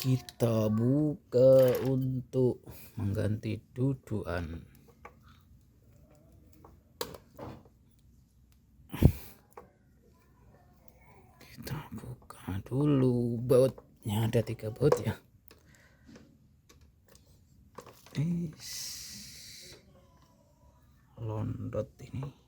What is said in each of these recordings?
kita buka untuk mengganti dudukan. Kita buka dulu bautnya ada tiga baut ya? Is. londot ini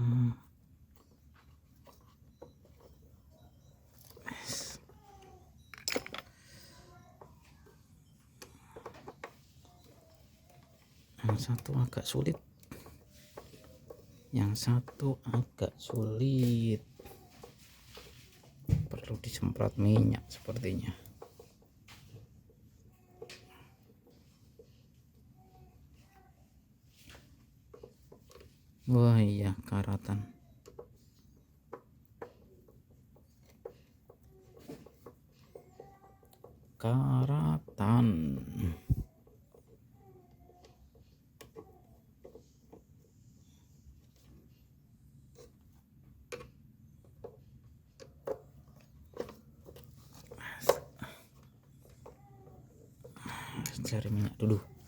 hmm. Yang satu agak sulit. Yang satu agak sulit. Perlu disemprot minyak sepertinya wah iya karatan. Karatan. Cari minyak dulu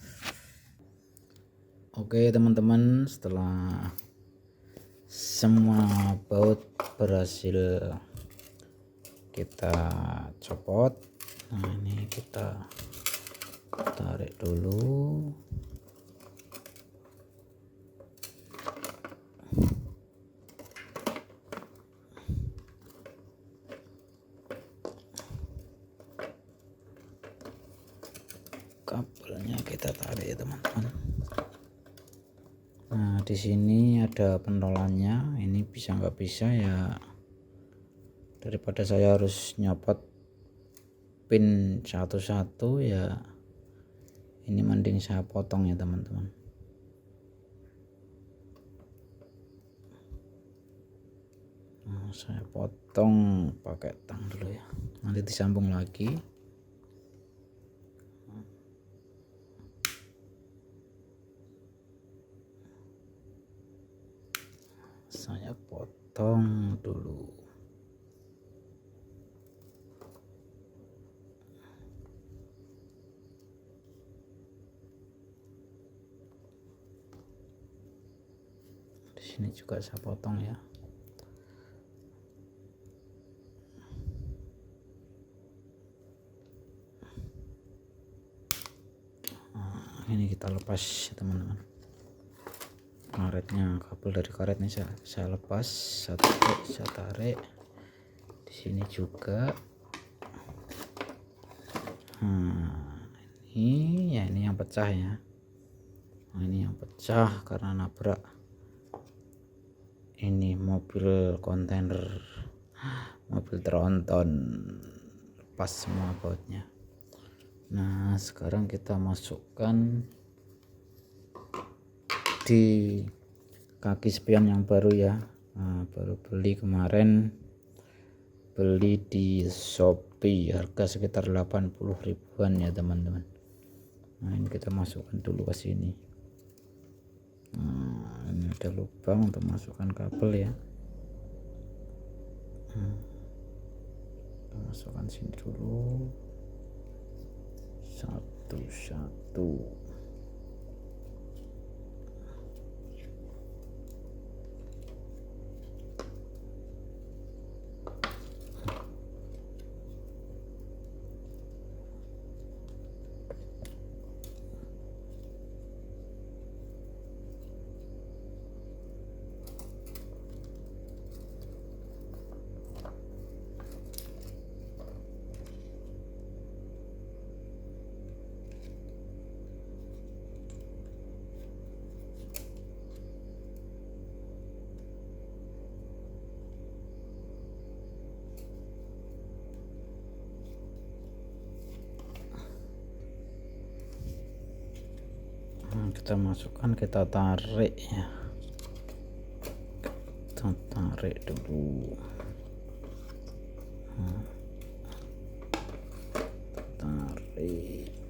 oke teman-teman setelah semua baut berhasil kita copot nah ini kita tarik dulu. Kabelnya kita tarik ya teman-teman nah di sini ada pentolannya. Ini bisa nggak bisa ya daripada saya harus nyopot pin satu-satu ya ini mending saya potong ya teman-teman. Nah, saya potong pakai tang dulu ya. Nanti disambung lagi saya potong dulu. Di sini juga saya potong ya. Nah, ini kita lepas ya teman-teman karetnya kabel dari karetnya saya, saya lepas tarik saya tarik. Di sini juga. Nah, ini ya ini yang pecah ya. Nah, ini yang pecah karena nabrak ini mobil kontainer mobil tronton. Lepas semua bautnya. Nah sekarang kita masukkan di kaki spion yang baru ya. Nah, baru beli kemarin. Beli di Shopee harga sekitar 80 ribuan ya teman-teman. Nah ini kita masukkan dulu ke sini. Nah ini ada lubang untuk masukkan kabel ya. Nah, kita masukkan sini dulu. Satu-satu. Nah, kita masukkan kita tarik ya. Kita tarik dulu. Nah, tarik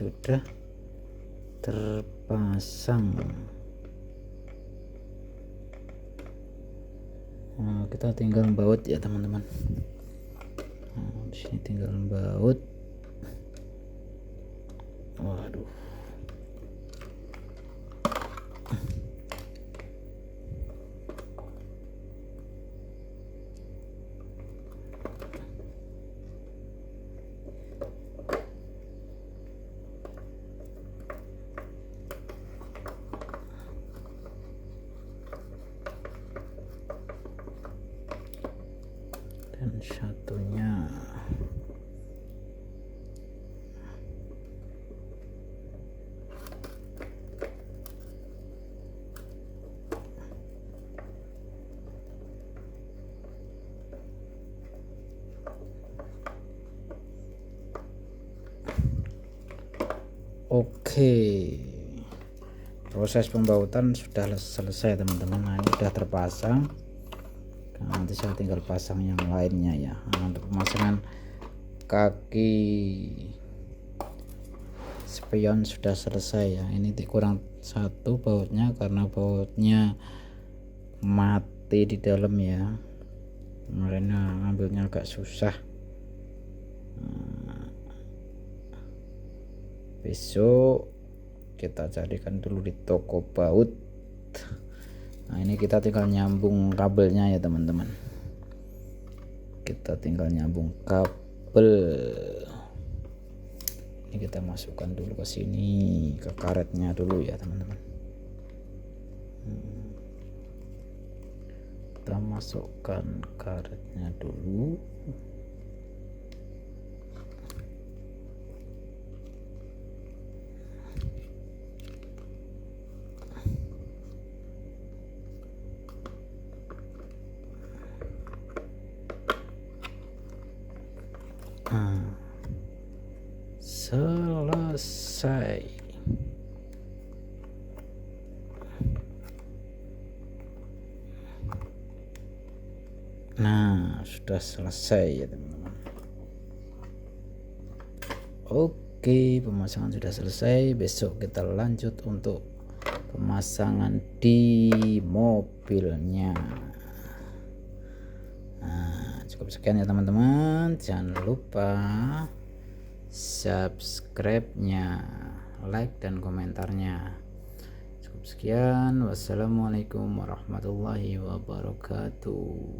sudah terpasang. Nah, kita tinggal baut ya teman-teman. Nah, sini tinggal baut. Waduh Oke. Proses pembautan sudah selesai teman-teman. Nah ini sudah terpasang. Nah, nanti saya tinggal pasang yang lainnya ya. Nah, untuk pemasangan kaki spion sudah selesai ya. Ini kurang satu bautnya karena bautnya mati di dalam ya. Kemarin ambilnya agak susah besok kita carikan dulu di toko baut. Nah ini kita tinggal nyambung kabelnya ya teman-teman. Kita tinggal nyambung kabel. Ini kita masukkan dulu ke sini ke karetnya dulu ya teman-teman. Hmm. kita masukkan karetnya dulu selesai. Nah sudah selesai ya teman-teman. Oke pemasangan sudah selesai. Besok kita lanjut untuk pemasangan di mobilnya. Cukup sekian ya teman-teman. Jangan lupa subscribe-nya like dan komentarnya. Cukup sekian. Wassalamualaikum warahmatullahi wabarakatuh